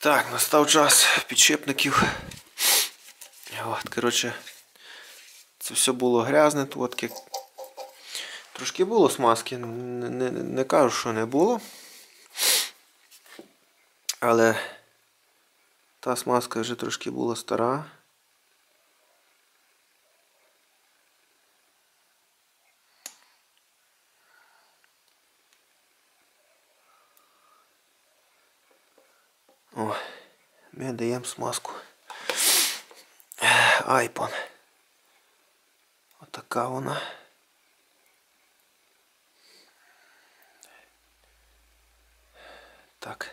Так, настав час підшипників. От, коротше, це все було грязне, тут. Трошки було смазки, не, не, не кажу, що не було. Але та смазка вже трошки була стара. Даємо смазку. Айпон. Отака вона. Так.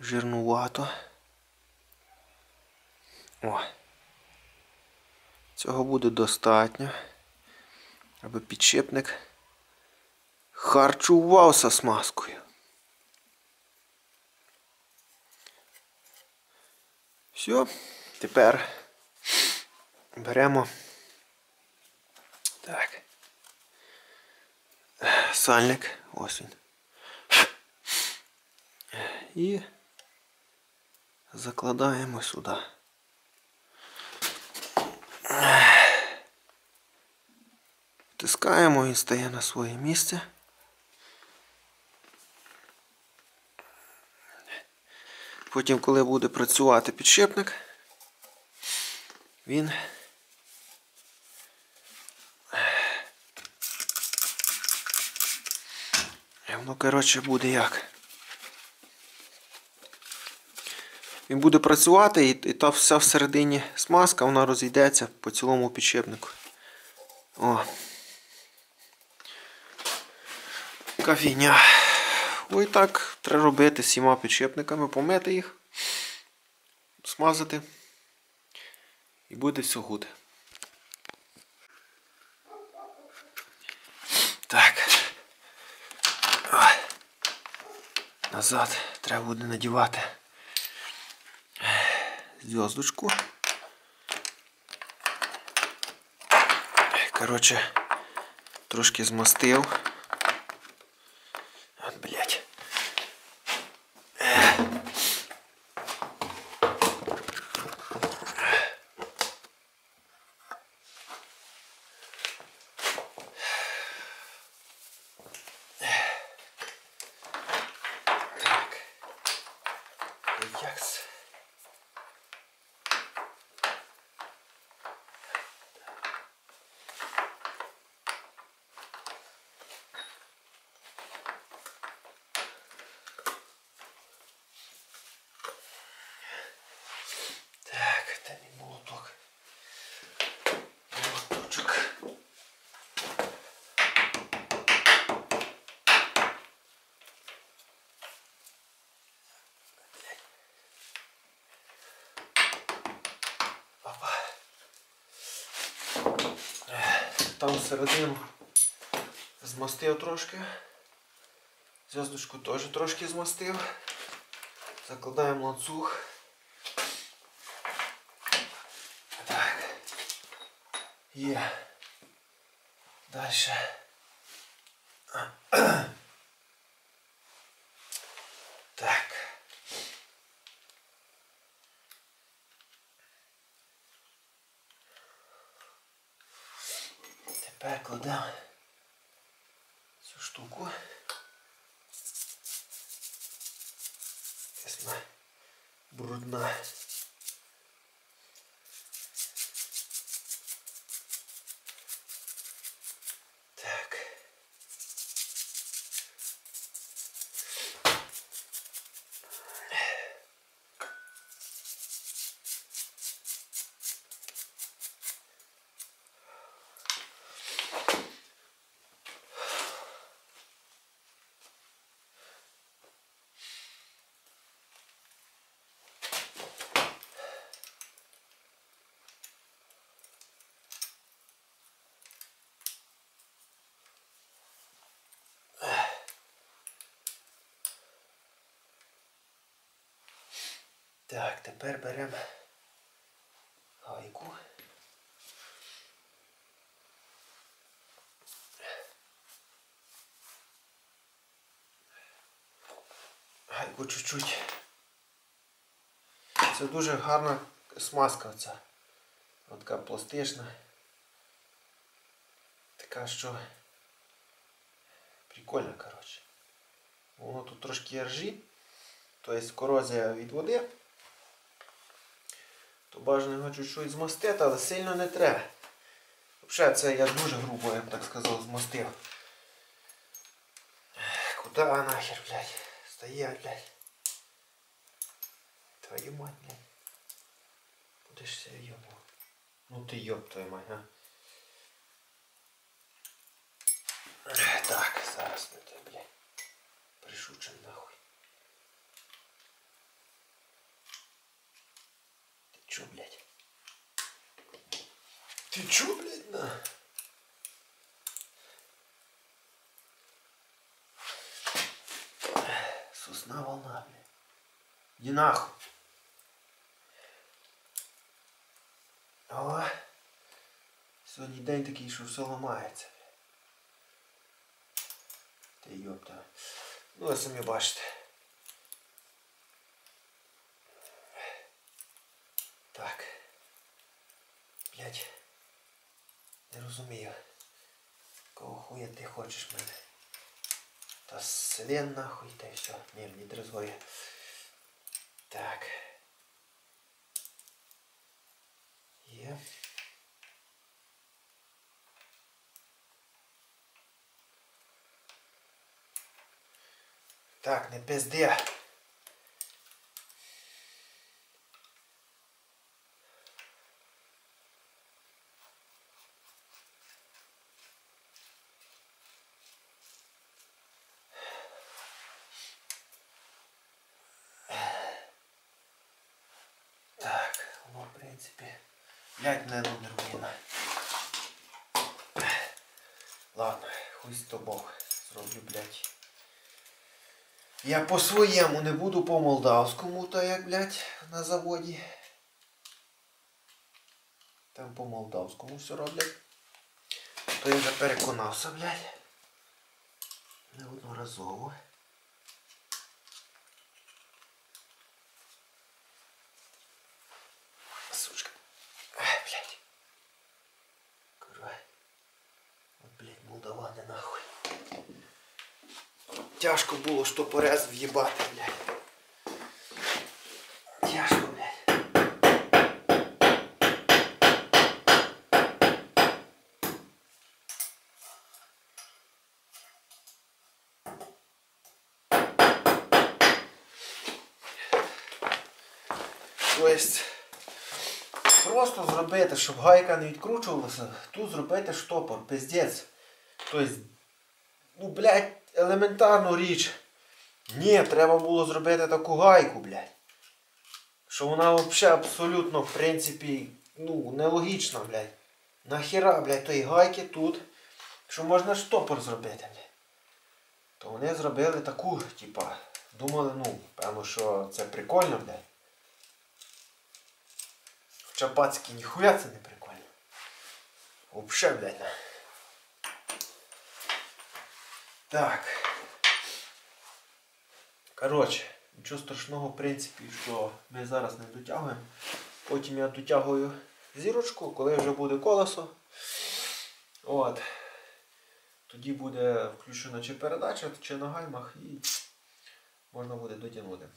Жирнувато. О. Цього буде достатньо, аби підшипник харчувався смазкою. Все, тепер беремо так. Сальник, ось він. І закладаємо сюди. Тискаємо, він стає на своє місце. Потім, коли буде працювати підшипник, він воно, коротше, буде як. Він буде працювати і та вся всередині смазка, вона розійдеться по цілому підшипнику. О. Кафіня. Ой так треба робити з всіма підшипниками, помити їх, смазати. І буде все гуд. Так. Назад треба буде надівати зв'язочку. Коротше, трошки змастив. От, блядь. Так. Якс. Так, це мій молоток. Молоточок. Опа. Там всередину змастив трошки. Зв'язочку теж трошки змастив. Закладаємо ланцюг. Так. Є. Дальше. Так. Тепер всю штуку. Вона брудна. Так, тепер беремо гайку. Гайку чуть-чуть Це дуже гарна смазка. От така пластична. Така, що прикольна, коротше. Воно тут трошки ржі, тобто корозія від води. То бажано його чуть-чуть змастити, але сильно не треба. Взагалі це я дуже грубо, я б так сказав, змастив. Куда нахер, блядь? Стоять, блядь. Твою мать, блядь. Будеш себе йобнув. Ну ти йоб твою мать, а. Так, зараз ми тебе, блядь. Пришучим нахуй. Ти чо, блядь? Ти чо, блядь, на? Сосна волна, блядь. Иди нахуй. О, сьогодні день такий, що все ламається. Ти йопта. Ну, ви самі бачите. Не розумію. Кого хуя ти хочеш мене? Та селен нахуй та й все. Ні, мені трезвоє. Так. Є. Так, не пизди. Так, ну, в принципі, блядь, не нервина. Ладно, хуй з тобою. Зроблю, блядь. Я по-своєму не буду по молдавському, то як, блядь, на заводі. Там по молдавському все роблять. То я вже переконався, блядь. Неодноразово. Сучка. Ай, блядь. Курва. От, блядь, молдавани нахуй. Тяжко було штопорез в'їбати, блядь. Тяжко, блядь. Тобто, просто зробити, щоб гайка не відкручувалася, тут зробити штопор, пиздець. Тобто, ну, блядь, елементарну річ. Ні, треба було зробити таку гайку, блядь. Що вона взагалі абсолютно, в принципі, ну, нелогічна, блядь. Нахіра, блядь, тої гайки тут. Що можна штопор зробити, блядь. То вони зробили таку, типа, думали, ну, певно, що це прикольно, блядь. Хоча пацки ніхуя це не прикольно. Вообще, блядь. Так. Коротше, нічого страшного, в принципі, що ми зараз не дотягуємо. Потім я дотягую зірочку, коли вже буде колесо. От. Тоді буде включена чи передача, чи на гальмах і можна буде дотягнути.